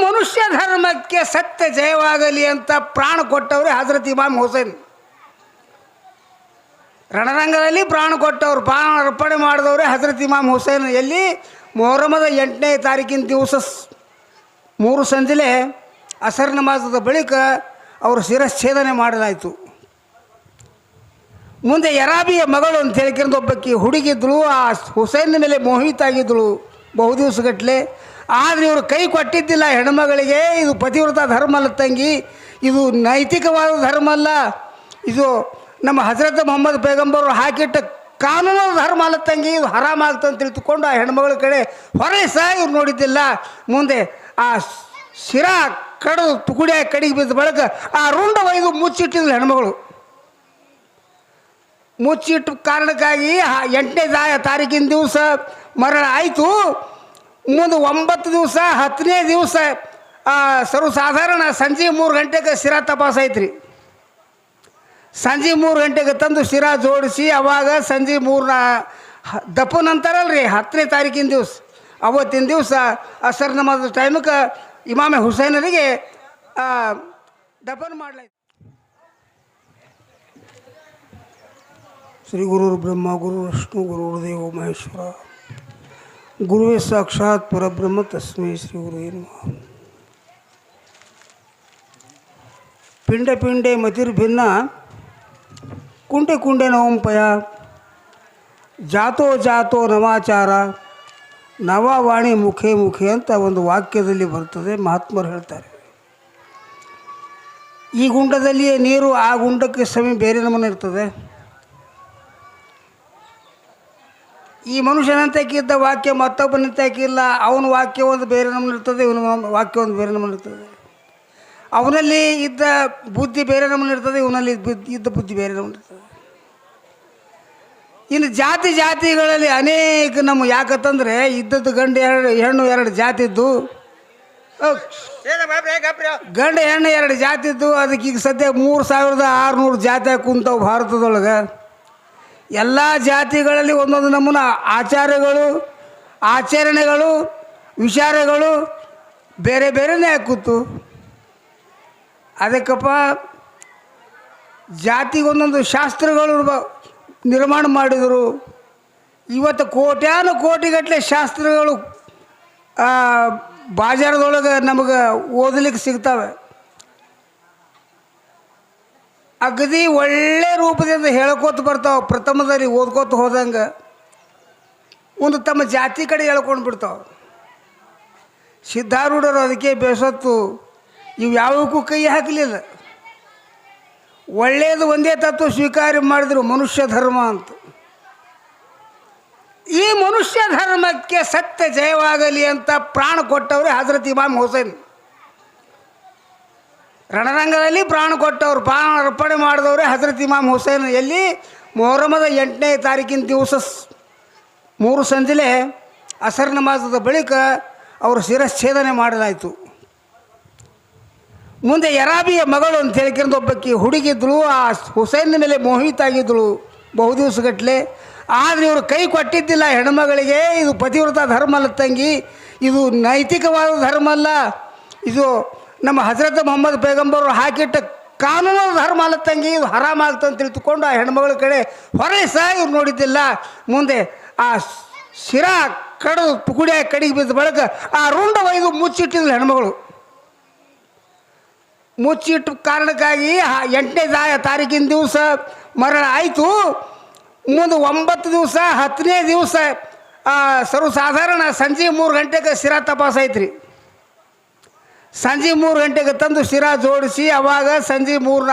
ಮನುಷ್ಯ ಧರ್ಮಕ್ಕೆ ಸತ್ಯ ಜಯವಾಗಲಿ ಅಂತ ಪ್ರಾಣ ಕೊಟ್ಟವರು ಹಜರತ್ ಇಮಾಮ್ ಹುಸೇನ್. ರಣರಂಗದಲ್ಲಿ ಪ್ರಾಣ ಕೊಟ್ಟವ್ರು, ಪ್ರಾಣ ಅರ್ಪಣೆ ಮಾಡಿದವ್ರೆ ಹಜರತ್ ಇಮಾಮ್ ಹುಸೇನ್. ಎಲ್ಲಿ? ಮೊಹರಮದ ಎಂಟನೇ ತಾರೀಕಿನ ದಿವಸ ಮೂರು ಸಂಜೆಲೆ ಅಸರ್ ನಮಾಜದ ಬಳಿಕ ಅವರು ಶಿರಚ್ಛೇದನೆ ಮಾಡಲಾಯಿತು. ಮುಂದೆ ಯರಾಬಿಯ ಮಗಳು ಅಂತ ಹೇಳ್ಕೊಂಡು ಒಬ್ಬಕ್ಕಿ ಹುಡುಗಿದ್ಳು, ಆ ಹುಸೇನ್ ಮೇಲೆ ಮೋಹಿತಾಗಿದ್ದಳು ಬಹು ದಿವಸಗಟ್ಟಲೆ ಆದರೆ ಇವರು ಕೈ ಕೊಟ್ಟಿದ್ದಿಲ್ಲ ಹೆಣ್ಮಗಳಿಗೆ. ಇದು ಪತಿವ್ರತ ಧರ್ಮ ಅಲ್ಲ ತಂಗಿ. ಇದು ನೈತಿಕವಾದ ಧರ್ಮ ಅಲ್ಲ. ಇದು ನಮ್ಮ ಹಜರತ್ ಮೊಹಮ್ಮದ್ ಪೈಗಂಬರು ಹಾಕಿಟ್ಟ ಕಾನೂನು ಧರ್ಮ ಅಲ್ಲ ತಂಗಿ. ಇದು ಹರಾಮ ಆಗ್ತಂತ ತಿಳಿದುಕೊಂಡು ಆ ಹೆಣ್ಮಗಳ ಕಡೆ ಹೊರಗೆ ಸಹ ಇವ್ರು ನೋಡಿದ್ದಿಲ್ಲ. ಮುಂದೆ ಆ ಶಿರಾ ಕಡು ತುಕುಡಿಯಾಗಿ ಕಡಿಗೆ ಬಿದ್ದ ಬಳಕ ಆ ರುಂಡ ಒಯ್ದು ಮುಚ್ಚಿಟ್ಟಿದ್ರು ಹೆಣ್ಮಗಳು. ಮುಚ್ಚಿಟ್ಟ ಕಾರಣಕ್ಕಾಗಿ ಎಂಟನೇ ತಾರೀಕಿನ ದಿವಸ ಮರಣ ಆಯಿತು. ಮುಂದೆ ಒಂಬತ್ತು ದಿವಸ ಹತ್ತನೇ ದಿವಸ ಸರ್ವಸಾಧಾರಣ ಸಂಜೆ ಮೂರು ಗಂಟೆಗೆ ಶಿರಾ ತಪಾಸೈತ್ರಿ ಸಂಜೆ ಮೂರು ಗಂಟೆಗೆ ತಂದು ಶಿರಾ ಜೋಡಿಸಿ ಅವಾಗ ಸಂಜೆ ಮೂರು ದಪ್ಪನ ಅಂತಾರಲ್ರಿ ಹತ್ತನೇ ತಾರೀಕಿನ ದಿವಸ. ಅವತ್ತಿನ ದಿವಸ ಅಸರ್ ನಮಾಜ್ ಟೈಮಕ್ಕೆ ಇಮಾಮೆ ಹುಸೇನರಿಗೆ ಆ, ದಫನ ಮಾಡಲಾಯ್ತು ಶ್ರೀ ಗುರು ಬ್ರಹ್ಮ ಗುರು ವಿಷ್ಣು ಗುರು ದೇವ ಮಹೇಶ್ವರ. ಗುರುವೇ ಸಾಕ್ಷಾತ್ ಪರಬ್ರಹ್ಮ, ತಸ್ಮೈ ಶ್ರೀ ಗುರು ನಮಃ. ಪಿಂಡ ಪಿಂಡೆ ಮತಿರ್ಭಿನ್ನ ಕುಂಟೆ ಕುಂಡೆ ನವಂಪಯ, ಜಾತೋ ಜಾತೋ ನವಾಚಾರ, ನವವಾಣಿ ಮುಖೇ ಮುಖೆ ಅಂತ ಒಂದು ವಾಕ್ಯದಲ್ಲಿ ಬರ್ತದೆ, ಮಹಾತ್ಮರು ಹೇಳ್ತಾರೆ. ಈ ಗುಂಡದಲ್ಲಿಯೇ ನೀರು, ಆ ಗುಂಡಕ್ಕೆ ಸಮಯ ಬೇರೆ ನಮೂನೆ ಇರ್ತದೆ. ಈ ಮನುಷ್ಯನಂತಕ್ಕಿದ್ದ ವಾಕ್ಯ ಮತ್ತೊಬ್ಬನಂತಕ್ಕಿಲ್ಲ ಅವನ ವಾಕ್ಯ ಒಂದು ಬೇರೆ ನಮ್ಮ ಇರ್ತದೆ, ಇವನ ವಾಕ್ಯ ಒಂದು ಬೇರೆ ನಮ್ಮ ಇರ್ತದೆ. ಅವನಲ್ಲಿ ಇದ್ದ ಬುದ್ಧಿ ಬೇರೆ ನಮ್ಮ ಇರ್ತದೆ, ಇವನಲ್ಲಿ ಇದ್ದ ಬುದ್ಧಿ ಬೇರೆ ನಮ್ಮ ಇರ್ತದೆ. ಇನ್ನು ಜಾತಿ ಜಾತಿಗಳಲ್ಲಿ ಅನೇಕ ನಮ್ಮ ಯಾಕಂತಂದರೆ ಇದ್ದದ್ದು ಗಂಡು ಎರಡು, ಹೆಣ್ಣು ಎರಡು ಜಾತಿದ್ದು. ಇದ್ದು ಗಂಡು, ಹೆಣ್ಣು ಎರಡು ಜಾತಿದ್ದು. ಅದಕ್ಕೆ ಈಗ ಸದ್ಯ ಮೂರು ಸಾವಿರದ ಆರುನೂರು ಜಾತಿ ಕುಂತವು ಭಾರತದೊಳಗೆ. ಎಲ್ಲ ಜಾತಿಗಳಲ್ಲಿ ಒಂದೊಂದು ನಮೂನ. ಆಚಾರಗಳು, ಆಚರಣೆಗಳು, ವಿಚಾರಗಳು, ಬೇರೆ ಬೇರೆನೇ ಕೂತು. ಅದಕ್ಕಪ್ಪ ಜಾತಿಗೊಂದೊಂದು ಶಾಸ್ತ್ರಗಳು ನಿರ್ಮಾಣ ಮಾಡಿದರು. ಇವತ್ತು ಕೋಟ್ಯಾನು ಕೋಟಿಗಟ್ಟಲೆ ಶಾಸ್ತ್ರಗಳು ಬಾಜಾರದೊಳಗೆ ನಮಗೆ ಓದಲಿಕ್ಕೆ ಸಿಗ್ತವೆ. ಅಗದಿ ಒಳ್ಳೆ ರೂಪದಿಂದ ಹೇಳ್ಕೋತ ಬರ್ತಾವೆ, ಪ್ರಥಮದಲ್ಲಿ ಓದ್ಕೋತ ಹೋದಂಗೆ. ಒಂದು ತಮ್ಮ ಜಾತಿ ಕಡೆ ಹೇಳ್ಕೊಂಡು ಬಿಡ್ತಾವೆ. ಸಿದ್ಧಾರೂಢರು ಅದಕ್ಕೆ ಬೇಸತ್ತು, ಇವು ಯಾವಕ್ಕೂ ಕೈ ಹಾಕಲಿಲ್ಲ. ಒಳ್ಳೆಯದು ಒಂದೇ ತತ್ವ ಸ್ವೀಕಾರ ಮಾಡಿದರು ಮನುಷ್ಯ ಧರ್ಮ ಅಂತ. ಈ ಮನುಷ್ಯ ಧರ್ಮಕ್ಕೆ ಸತ್ಯ ಜಯವಾಗಲಿ ಅಂತ ಪ್ರಾಣ ಕೊಟ್ಟವ್ರೆ ಹಜರತ್ ಇಮಾಮ್ ಹುಸೇನ್. ರಣರಂಗದಲ್ಲಿ ಪ್ರಾಣ ಕೊಟ್ಟವ್ರು, ಪ್ರಾಣ ಅರ್ಪಣೆ ಮಾಡಿದವರೇ ಹಜರತ್ ಇಮಾಮ್ ಹುಸೇನ್. ಎಲ್ಲಿ? ಮೊಹರಮದ ಎಂಟನೇ ತಾರೀಕಿನ ದಿವಸ ಮೂರು ಸಂಜೆಲೆ ಅಸರ್ ನಮಾಜದ ಬಳಿಕ ಅವರು ಶಿರಚ್ಛೇದನೆ ಮಾಡಲಾಯಿತು. ಮುಂದೆ ಯರಾಬಿಯ ಮಗಳು ಅಂತ ಹೇಳ್ಕೊಂಡು ಒಬ್ಬಕ್ಕಿ ಹುಡುಗಿದ್ಳು ಆ ಹುಸೇನ್ ಮೇಲೆ ಮೋಹಿತಾಗಿದ್ದಳು ಬಹು ದಿವಸಗಟ್ಟಲೆ ಆದರೆ ಇವರು ಕೈ ಕೊಟ್ಟಿದ್ದಿಲ್ಲ ಹೆಣ್ಮಗಳಿಗೆ, ಇದು ಪತಿವ್ರತ ಧರ್ಮ ಅಲ್ಲ ತಂಗಿ, ಇದು ನೈತಿಕವಾದ ಧರ್ಮ ಅಲ್ಲ, ಇದು ನಮ್ಮ ಹಜರತ್ ಮೊಹಮ್ಮದ್ ಪೈಗಂಬರು ಹಾಕಿಟ್ಟ ಕಾನೂನು ಧರ್ಮ ಅಲ್ಲ ತಂಗಿ, ಇದು ಹರಾಮ ಆಗ್ತಂತ ತಿಳಿದುಕೊಂಡು ಆ ಹೆಣ್ಮಗಳ ಕಡೆ ಹೊರಗೆ ಸಹ ಇವ್ರು ನೋಡಿದ್ದಿಲ್ಲ. ಮುಂದೆ ಆ ಶಿರಾ ಕಡು ಪುಗುಡಿಯ ಕಡಿಗೆ ಬಿದ್ದ ಬಳಿಕ ಆ ರುಂಡ ಒಯ್ದು ಮುಚ್ಚಿಟ್ಟಿದ್ರು ಹೆಣ್ಮಗಳು. ಮುಚ್ಚಿಟ್ಟ ಕಾರಣಕ್ಕಾಗಿ ಎಂಟನೇ ತಾರೀಕಿನ ದಿವಸ ಮರಣ ಆಯಿತು. ಮುಂದೆ ಒಂಬತ್ತು ದಿವಸ, ಹತ್ತನೇ ದಿವಸ ಸರ್ವಸಾಧಾರಣ ಸಂಜೆ ಮೂರು ಗಂಟೆಗೆ ಶಿರಾ ತಪಾಸೈತ್ರಿ ಸಂಜೆ ಮೂರು ಗಂಟೆಗೆ ತಂದು ಶಿರಾ ಜೋಡಿಸಿ ಅವಾಗ ಸಂಜೆ ಮೂರು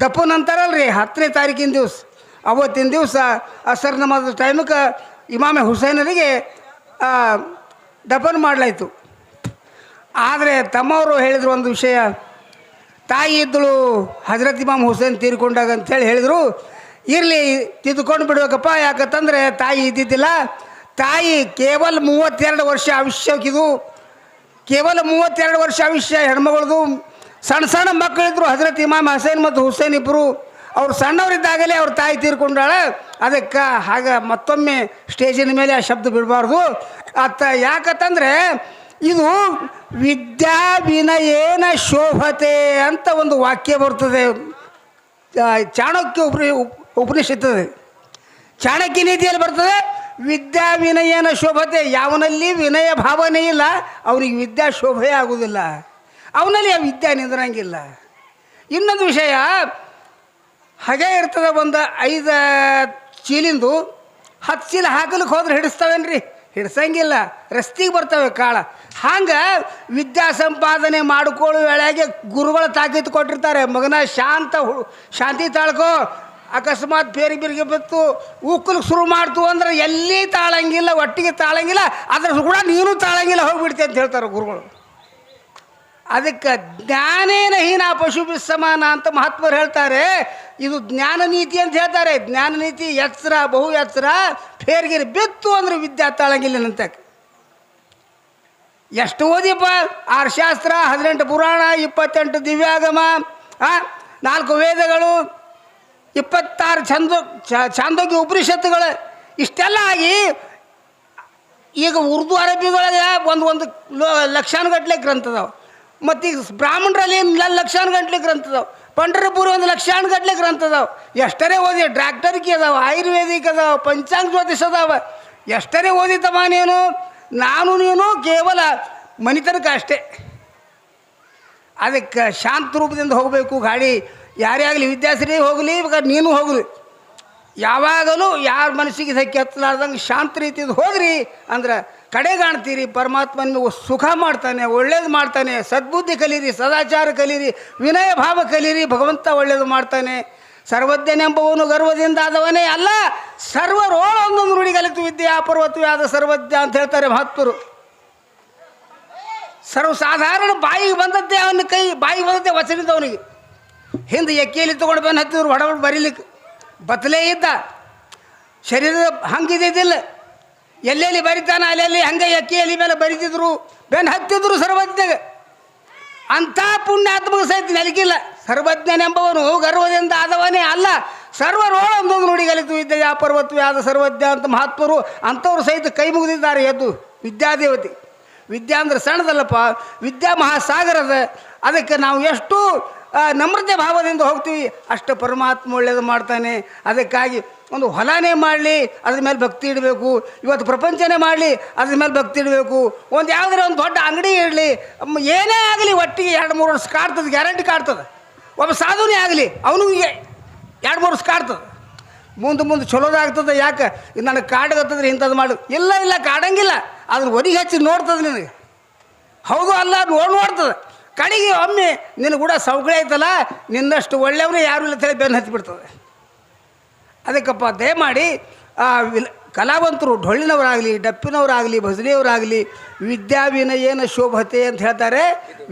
ದಪ್ಪನ ಅಂತಾರಲ್ರಿ ಹತ್ತನೇ ತಾರೀಕಿನ ದಿವಸ. ಅವತ್ತಿನ ದಿವಸ ಅಸರ್ ನಮಾಜ್ ಟೈಮಕ್ಕೆ ಇಮಾಮೆ ಹುಸೇನರಿಗೆ ಆ, ದಫನ ಮಾಡಲಾಯಿತು. ಆದರೆ ತಮ್ಮವರು ಹೇಳಿದ್ರು ಒಂದು ವಿಷಯ. ತಾಯಿ ಇದ್ದಳು ಹಜರತ್ ಇಮಾಮ್ ಹುಸೇನ್ ತೀರ್ಕೊಂಡಾಗ ಅಂತೇಳಿ ಹೇಳಿದರು ಇರಲಿ ತಿದ್ದುಕೊಂಡು ಬಿಡ್ಬೇಕಪ್ಪ ಯಾಕಂತಂದರೆ ತಾಯಿ ಇದ್ದಿದ್ದಿಲ್ಲ. ತಾಯಿ ಕೇವಲ ಮೂವತ್ತೆರಡು ವರ್ಷ ಆಯುಷ್ಯಕ್ಕಿದು. ಕೇವಲ ಮೂವತ್ತೆರಡು ವರ್ಷ ಆಯುಷ್ಯ. ಹೆಣ್ಮಗಳದು ಸಣ್ಣ ಸಣ್ಣ ಮಕ್ಕಳಿದ್ರು ಹಜರತ್ ಇಮಾಮ್ ಹಸೇನ್ ಮತ್ತು ಹುಸೇನ್ ಇಬ್ಬರು ಅವ್ರು ಸಣ್ಣವರಿದ್ದಾಗಲೇ ಅವ್ರ ತಾಯಿ ತೀರ್ಕೊಂಡಾಳ. ಅದಕ್ಕೆ ಹಾಗೆ ಮತ್ತೊಮ್ಮೆ ಸ್ಟೇಜಿನ ಮೇಲೆ ಆ ಶಬ್ದ ಬಿಡಬಾರ್ದು. ಅತ್ತ ಯಾಕತ್ತಂದರೆ ಇದು ವಿದ್ಯಾ ವಿನಯೇನ ಶೋಭತೆ ಅಂತ ಒಂದು ವಾಕ್ಯ ಬರ್ತದೆ. ಚಾಣಕ್ಯ ಉಪ ಉಪನಿಷತ್ತದೆ ಚಾಣಕ್ಯ ನೀತಿಯಲ್ಲಿ ಬರ್ತದೆ. ವಿದ್ಯಾ ವಿನಯನ ಶೋಭತೆ, ಯಾವನಲ್ಲಿ ವಿನಯ ಭಾವನೆ ಇಲ್ಲ, ಅವನಿಗೆ ವಿದ್ಯಾ ಶೋಭೆ ಆಗುವುದಿಲ್ಲ. ಅವನಲ್ಲಿ ಆ ವಿದ್ಯಾ ನಿಂದ್ರಂಗಿಲ್ಲ. ಇನ್ನೊಂದು ವಿಷಯ, ಹಾಗೆ ಇರ್ತದೆ ಒಂದು ಐದು ಚೀಲಿಂದು ಹತ್ತು ಚೀಲ ಹಾಕಲಿಕ್ಕೆ ಹೋದ್ರೆ ಹಿಡಿಸ್ತಾವೇನ್ರಿ? ಹಿಡ್ಸಂಗಿಲ್ಲ, ರಸ್ತಿಗೆ ಬರ್ತವೆ ಕಾಳ. ಹಂಗೆ ವಿದ್ಯಾ ಸಂಪಾದನೆ ಮಾಡ್ಕೊಳ್ಳೋ ವೇಳೆಗೆ ಗುರುಗಳ ತಾಕೀತು ಕೊಟ್ಟಿರ್ತಾರೆ. ಮಗನ ಶಾಂತ ಶಾಂತಿ ತಾಳ್ಕೋ ಅಕಸ್ಮಾತ್ ಬೇರೆ ಬಿತ್ತು ಉಕ್ಕಲು ಶುರು ಮಾಡ್ತು ಅಂದ್ರೆ ಎಲ್ಲಿ ತಾಳಂಗಿಲ್ಲ, ಒಟ್ಟಿಗೆ ತಾಳಂಗಿಲ್ಲ ಅದ್ರ ಕೂಡ ನೀನು ತಾಳಂಗಿಲ್ಲ, ಹೋಗ್ಬಿಡ್ತಿ ಅಂತ ಹೇಳ್ತಾರೆ ಗುರುಗಳು. ಅದಕ್ಕೆ ಜ್ಞಾನೇನ ಹೀನ ಪಶು ಸಮಾನ ಅಂತ ಮಹಾತ್ಮರು ಹೇಳ್ತಾರೆ. ಇದು ಜ್ಞಾನ ನೀತಿ ಅಂತ ಹೇಳ್ತಾರೆ. ಜ್ಞಾನ ನೀತಿ ಎಚ್ಚರ ಬಹು ಎಚ್ಚರ ಫೇರ್ಗಿರಿ ಬಿತ್ತು ಅಂದ್ರೆ ವಿದ್ಯಾ ತಾಳಂಗಿಲ್ಲನಂತ ಎಷ್ಟು ಓದಿಪ್ಪ ಆರು ಶಾಸ್ತ್ರ ಹದಿನೆಂಟು ಪುರಾಣ, ಇಪ್ಪತ್ತೆಂಟು ದಿವ್ಯಾಗಮ ನಾಲ್ಕು ವೇದಗಳು ಇಪ್ಪತ್ತಾರು ಛಂದ ಚಾಂದೋಗಿ ಉಪನಿಷತ್ತುಗಳು ಇಷ್ಟೆಲ್ಲ ಆಗಿ ಈಗ ಉರ್ದು ಅರಬಿಗಳಿಗೆ ಒಂದು ಒಂದು ಲಕ್ಷಾನುಗಟ್ಲೆ ಗ್ರಂಥ ಅದಾವೆ ಮತ್ತು ಈಗ ಬ್ರಾಹ್ಮಣರಲ್ಲಿ ಲ- ಲಕ್ಷಾನುಗಟ್ಲೆ ಗ್ರಂಥ ಅದಾವೆ ಪಂಡರಪುರ ಒಂದು ಲಕ್ಷಾನುಗಟ್ಲೆ ಗ್ರಂಥದವು. ಎಷ್ಟರೇ ಓದಿ ಡಾಕ್ಟರ್ಗೆ ಅದಾವೆ, ಆಯುರ್ವೇದಿಕ್ ಅದಾವೆ, ಪಂಚಾಂಗ ಜ್ಯೋತಿಷ ಅದಾವೆ. ಎಷ್ಟರೇ ಓದಿತಮ್ಮ ನೀನು, ನಾನು ನೀನು ಕೇವಲ ಮನಿತನಕ ಅಷ್ಟೇ. ಅದಕ್ಕೆ ಶಾಂತ ರೂಪದಿಂದ ಹೋಗಬೇಕು ಗಾಡಿ ಯಾರೇ ಆಗಲಿ ವಿದ್ಯಾಶ್ರೀ ಹೋಗಲಿ ಬೇಕಾದ್ರೆ ನೀನು ಹೋಗಲಿ. ಯಾವಾಗಲೂ ಯಾರ ಮನಸ್ಸಿಗೆ ಸಹ ಕೆತ್ತಲಾರ್ದಂಗೆ ಶಾಂತ ರೀತಿಯಿಂದ ಹೋಗ್ರಿ ಅಂದ್ರೆ ಕಡೆ ಕಾಣ್ತೀರಿ ಪರಮಾತ್ಮ ನಿಮಗೆ ಸುಖ ಮಾಡ್ತಾನೆ, ಒಳ್ಳೇದು ಮಾಡ್ತಾನೆ, ಸದ್ಬುದ್ಧಿ ಕಲೀರಿ, ಸದಾಚಾರ ಕಲೀರಿ, ವಿನಯ ಭಾವ ಕಲೀರಿ, ಭಗವಂತ ಒಳ್ಳೇದು ಮಾಡ್ತಾನೆ. ಸರ್ವಜ್ಞನೆಂಬವನು ಗರ್ವದಿಂದ ಆದವನೇ ಅಲ್ಲ ಸರ್ವರೋಳ ಒಂದೊಂದು ನುಡಿ ಕಲಿತು ವಿದ್ಯೆ ಅಪರ್ವತ್ವೇ ಆದ ಸರ್ವಜ್ಞ ಅಂತ ಹೇಳ್ತಾರೆ ಮಹತ್ವರು. ಸರ್ವಸಾಧಾರಣ ಬಾಯಿಗೆ ಬಂದದ್ದೇ ಅವನ ಕೈ, ಬಾಯಿಗೆ ಬಂದದ್ದೇ ವಚನದ ಅವನಿಗೆ. ಹಿಂದೆ ಎಕ್ಕಿಯಲ್ಲಿ ತೊಗೊಂಡು ಬಂದು ಹತ್ತಿದ್ರು ಹೊಡ ಬರೀಲಿಕ್ಕೆ. ಬತ್ತಲೇ ಇದ್ದ. ಶರೀರ ಹಂಗಿದ್ದಿದ್ದಿಲ್ಲ ಎಲ್ಲೆಲ್ಲಿ ಬರಿತಾನ ಅಲ್ಲೆಲ್ಲಿ ಹಂಗೆ ಎಕ್ಕೆಯಲ್ಲಿ ಮೇಲೆ ಬರಿತಿದ್ರು. ಬೆನ್ನು ಹತ್ತಿದ್ರು ಸರ್ವಜ್ಞಗೆ. ಅಂಥ ಪುಣ್ಯಾತ್ಮಕ ಸಹಿತ ನೆಲಗಿಲ್ಲ. ಸರ್ವಜ್ಞನೆಂಬವನು ಗರ್ವದಿಂದ ಆದವನೇ ಅಲ್ಲ. ಸರ್ವರೋಳ ಒಂದೊಂದು ನುಡಿ ಕಲಿತು ವಿದ್ಯೆ ಪರ್ವತ್ವೇ ಆದ ಸರ್ವಜ್ಞ ಅಂತ ಮಹಾತ್ಮರು ಅಂಥವ್ರು ಸಹಿತ ಕೈ ಮುಗಿದಿದ್ದಾರೆ ಎದ್ದು. ವಿದ್ಯಾದೇವತೆ. ವಿದ್ಯಾ ಅಂದ್ರೆ ಸಣ್ಣದಲ್ಲಪ್ಪ. ವಿದ್ಯಾ ಮಹಾಸಾಗರದ. ಅದಕ್ಕೆ ನಾವು ಎಷ್ಟು ನಮ್ರತೆ ಭಾವದಿಂದ ಹೋಗ್ತೀವಿ. ಅಷ್ಟು ಪರಮಾತ್ಮ ಒಳ್ಳೇದು ಮಾಡ್ತಾನೆ. ಅದಕ್ಕಾಗಿ ಒಂದು ಹೊಲನೇ ಮಾಡಲಿ, ಅದ್ರ ಮೇಲೆ ಭಕ್ತಿ ಇಡಬೇಕು. ಇವತ್ತು ಪ್ರಪಂಚನೇ ಮಾಡಲಿ, ಅದ್ರ ಮೇಲೆ ಭಕ್ತಿ ಇಡಬೇಕು. ಒಂದು ಯಾವುದಾರ ಒಂದು ದೊಡ್ಡ ಅಂಗಡಿ ಇಡಲಿ ಏನೇ ಆಗಲಿ ಒಟ್ಟಿಗೆ ಎರಡು ಮೂರು ವರ್ಷ ಕಾಡ್ತದೆ, ಗ್ಯಾರಂಟಿ ಕಾಡ್ತದೆ. ಒಬ್ಬ ಸಾಧುನೇ ಆಗಲಿ ಅವನಿಗೆ ಎರಡು ಮೂರು ವರ್ಷ ಕಾಡ್ತದೆ. ಮುಂದೆ ಮುಂದೆ ಚಲೋದಾಗ್ತದೆ ಯಾಕೆ? ಇದು ನನಗೆ ಕಾಡಗತ್ತದ್ರೆ ಇಂಥದ್ದು ಮಾಡು. ಇಲ್ಲ ಇಲ್ಲ, ಕಾಡಂಗಿಲ್ಲ. ಅದನ್ನು ಒದಿಗೆ ಹಚ್ಚಿ ನೋಡ್ತದೆ ನಿನಗೆ. ಹೌದು ಅಲ್ಲ, ನೋಡಿ, ನೋಡ್ತದೆ. ಕಡೆಗೆ ಒಮ್ಮೆ ನಿನ್ನ ಕೂಡ ಸೌಕರ್ಯ ಐತಲ್ಲ ನಿನ್ನಷ್ಟು ಒಳ್ಳೆಯವನು ಯಾರು ಇಲ್ಲ ಅಂತೇಳಿ ಬೆನ್ನು ಹತ್ತಿ ಬಿಡ್ತದೆ ಅದಕ್ಕಪ್ಪ ದಯಮಾಡಿ ಆ ವಿಲ್ ಕಲಾವಂತರು ಡೊಳ್ಳಿನವರಾಗಲಿ, ಡಪ್ಪಿನವರಾಗಲಿ, ಭಜನೆಯವರಾಗಲಿ, ವಿದ್ಯಾ ವಿನಯೇನ ಶೋಭತೆ ಅಂತ ಹೇಳ್ತಾರೆ.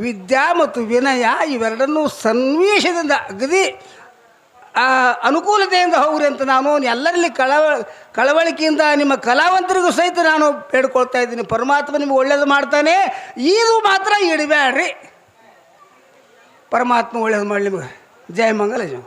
ವಿದ್ಯಾ ಮತ್ತು ವಿನಯ ಇವೆರಡನ್ನೂ ಸನ್ನಿವೇಶದಿಂದ ಅಗದಿ ಅನುಕೂಲತೆಯಿಂದ ಹೋಗ್ರಿ ಅಂತ ನಾನು ಎಲ್ಲರಲ್ಲಿ ಕಳವ ಕಳವಳಿಕೆಯಿಂದ ನಿಮ್ಮ ಕಲಾವಂತರಿಗೂ ಸಹಿತ ನಾನು ಬೇಡ್ಕೊಳ್ತಾ ಇದ್ದೀನಿ. ಪರಮಾತ್ಮ ನಿಮಗೆ ಒಳ್ಳೇದು ಮಾಡ್ತಾನೆ. ಇದು ಮಾತ್ರ ಇಡಬೇಡ್ರಿ ಪರಮಾತ್ಮ ಒಳ್ಳೇದು ಮಾಡಲಿ ನಿಮಗೆ ಜಯ ಮಂಗಲ ಜಯ